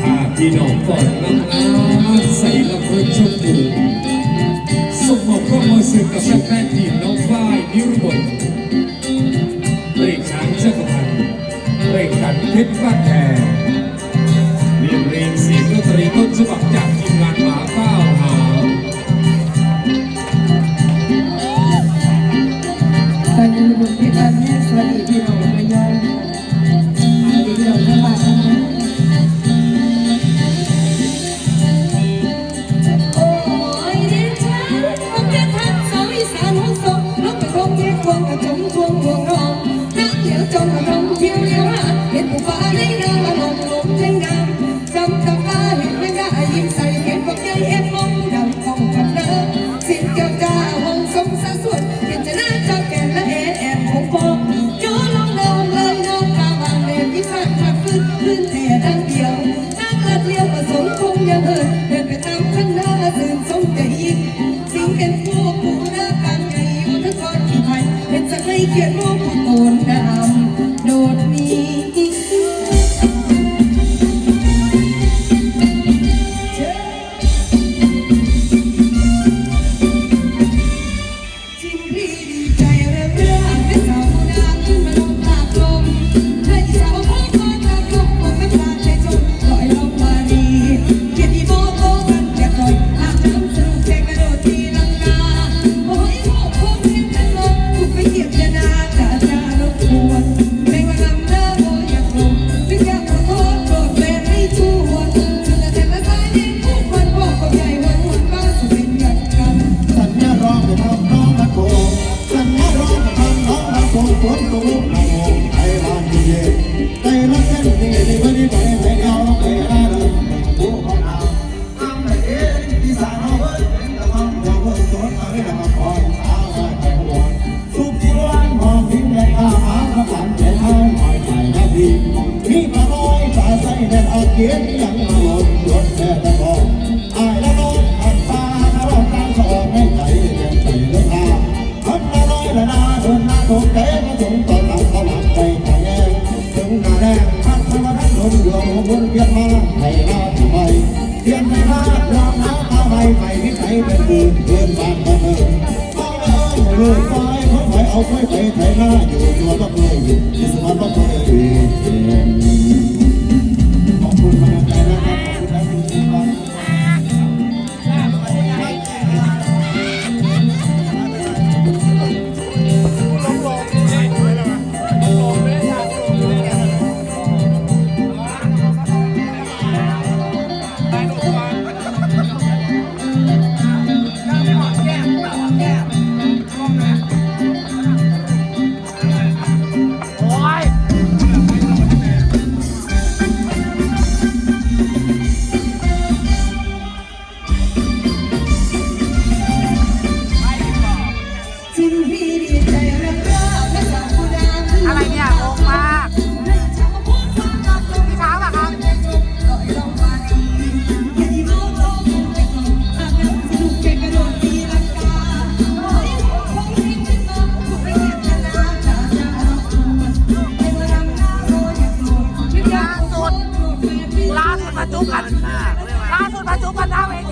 ผ้าพี่น้อกกอดลังลาใส่ละเพินชมพูส่งมอบข้ามือสื่อกับแฟนทีมน้องฝ้ายนิรบดเรียกช้างเจ้าพันเรียกกันเพชรบ้านแทนเรียนเรียนเสียงดนตรีต้นฉบับจาก เป็นดีเดินมาเองอลูกไม้เขาไถเอาไม้ไปไถหน้าอยู่ตัวบักเลยที่สมานบักเลย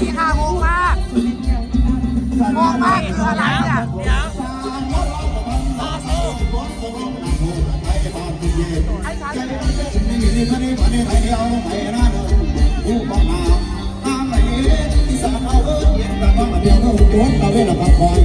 พี่ค่ะงงมากงงมากคืออะไรอะเดี๋ยวไอ้ชายตามไปสามเอาเอิ้นเย็นตามมาเดียวก็หุ่นตัวเราเล่นละคร